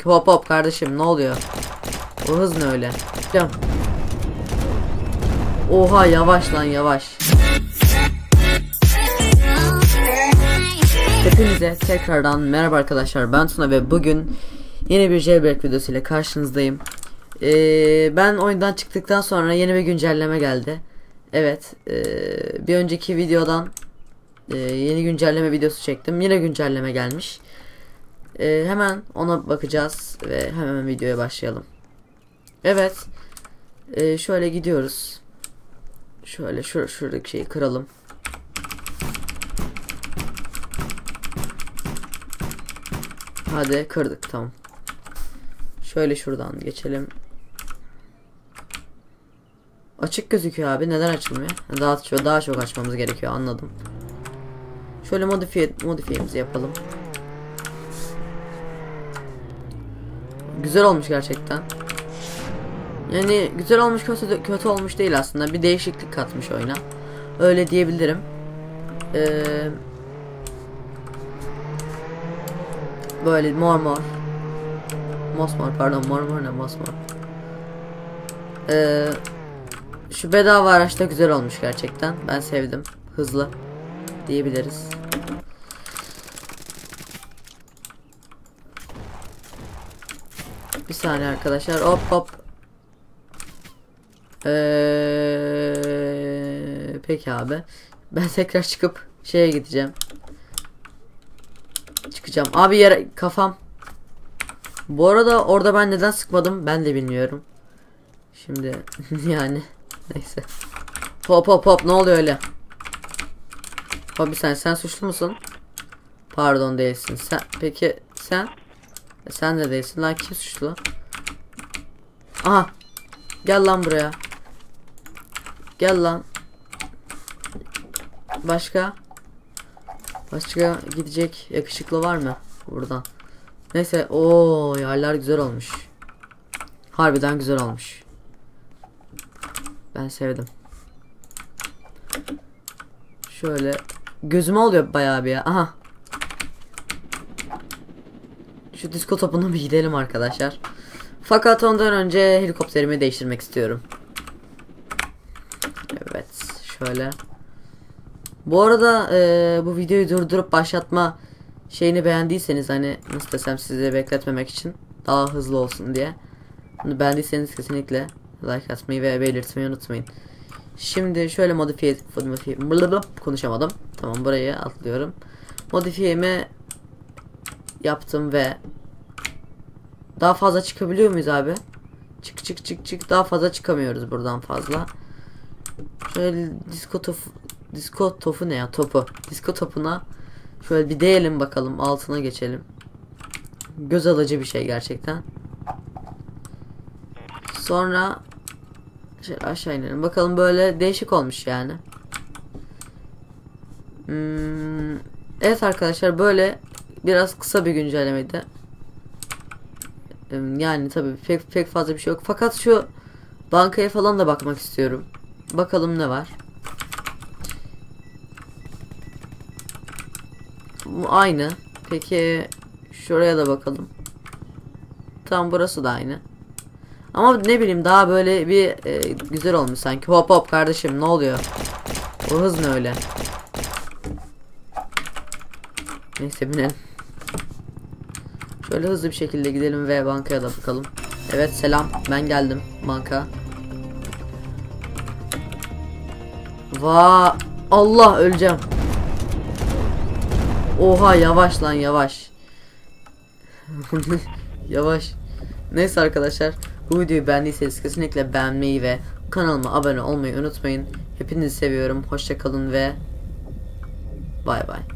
Hop hop kardeşim ne oluyor? O hız ne öyle? Cam. Oha yavaş lan yavaş. Hepinize tekrardan merhaba arkadaşlar ben Tuna ve bugün yeni bir jailbreak videosu ile karşınızdayım. Ee, ben oyundan çıktıktan sonra yeni bir güncelleme geldi. Evet ee, bir önceki videodan ee, yeni güncelleme videosu çektim yine güncelleme gelmiş. Ee, hemen ona bakacağız ve hemen videoya başlayalım. Evet ee, şöyle gidiyoruz. Şöyle şur şuradaki şeyi kıralım. Hadi kırdık tamam. Şöyle şuradan geçelim. Açık gözüküyor abi. Neden açılmıyor? Daha daha çok açmamız gerekiyor anladım. Şöyle modifiye modifiyemizi yapalım. Güzel olmuş gerçekten. Yani güzel olmuş kötü kötü olmuş değil aslında. Bir değişiklik katmış oyuna. Öyle diyebilirim. Ee, böyle mor mor. Mosmor pardon mor mor ne mosmor. Ee, şu bedava araçta güzel olmuş gerçekten. Ben sevdim. Hızlı diyebiliriz. Bir saniye arkadaşlar. Hop hop. Ee, peki abi. Ben tekrar çıkıp şeye gideceğim. Çıkacağım. Abi yere kafam. Bu arada orada ben neden sıkmadım ben de bilmiyorum. Şimdi yani neyse. Hop hop hop ne oluyor öyle? Abi sen sen suçlu musun? Pardon değilsin. Sen peki sen e sen de değilsin lan kim suçlu? Aha. Gel lan buraya. Gel lan. Başka? Başka gidecek yakışıklı var mı? Buradan. Neyse o yerler güzel olmuş. Harbiden güzel olmuş. Ben sevdim. Şöyle gözüme oluyor bayağı bir ya. Aha. Şu disko topuna bir gidelim arkadaşlar. Fakat ondan önce helikopterimi değiştirmek istiyorum. Evet şöyle. Bu arada e, bu videoyu durdurup başlatma şeyini beğendiyseniz hani nasıl desem sizi bekletmemek için daha hızlı olsun diye. Bunu beğendiyseniz kesinlikle like atmayı ve belirtmeyi unutmayın. Şimdi şöyle modifiye, modifiye konuşamadım. Tamam burayı atlıyorum. Modifiyemi yaptım ve daha fazla çıkabiliyor muyuz abi? Çık çık çık çık daha fazla çıkamıyoruz buradan fazla. Şöyle disko tofu disko tofu ne ya topu. Disko topuna şöyle bir değelim bakalım altına geçelim. Göz alıcı bir şey gerçekten. Sonra şöyle aşağı inelim. Bakalım böyle değişik olmuş yani. Hmm, evet arkadaşlar böyle biraz kısa bir güncellemeydi. Yani tabii pek pek fazla bir şey yok. Fakat şu bankaya falan da bakmak istiyorum. Bakalım ne var. Aynı. Peki şuraya da bakalım. Tam burası da aynı. Ama ne bileyim daha böyle bir e, güzel olmuş sanki. Hop hop kardeşim ne oluyor? O hız ne öyle? Neyse binelim. Şöyle hızlı bir şekilde gidelim ve bankaya da bakalım. Evet selam ben geldim banka. Va Allah öleceğim. Oha yavaş lan yavaş. yavaş. Neyse arkadaşlar bu videoyu beğendiyseniz kesinlikle beğenmeyi ve kanalıma abone olmayı unutmayın. Hepinizi seviyorum. Hoşçakalın ve bay bay.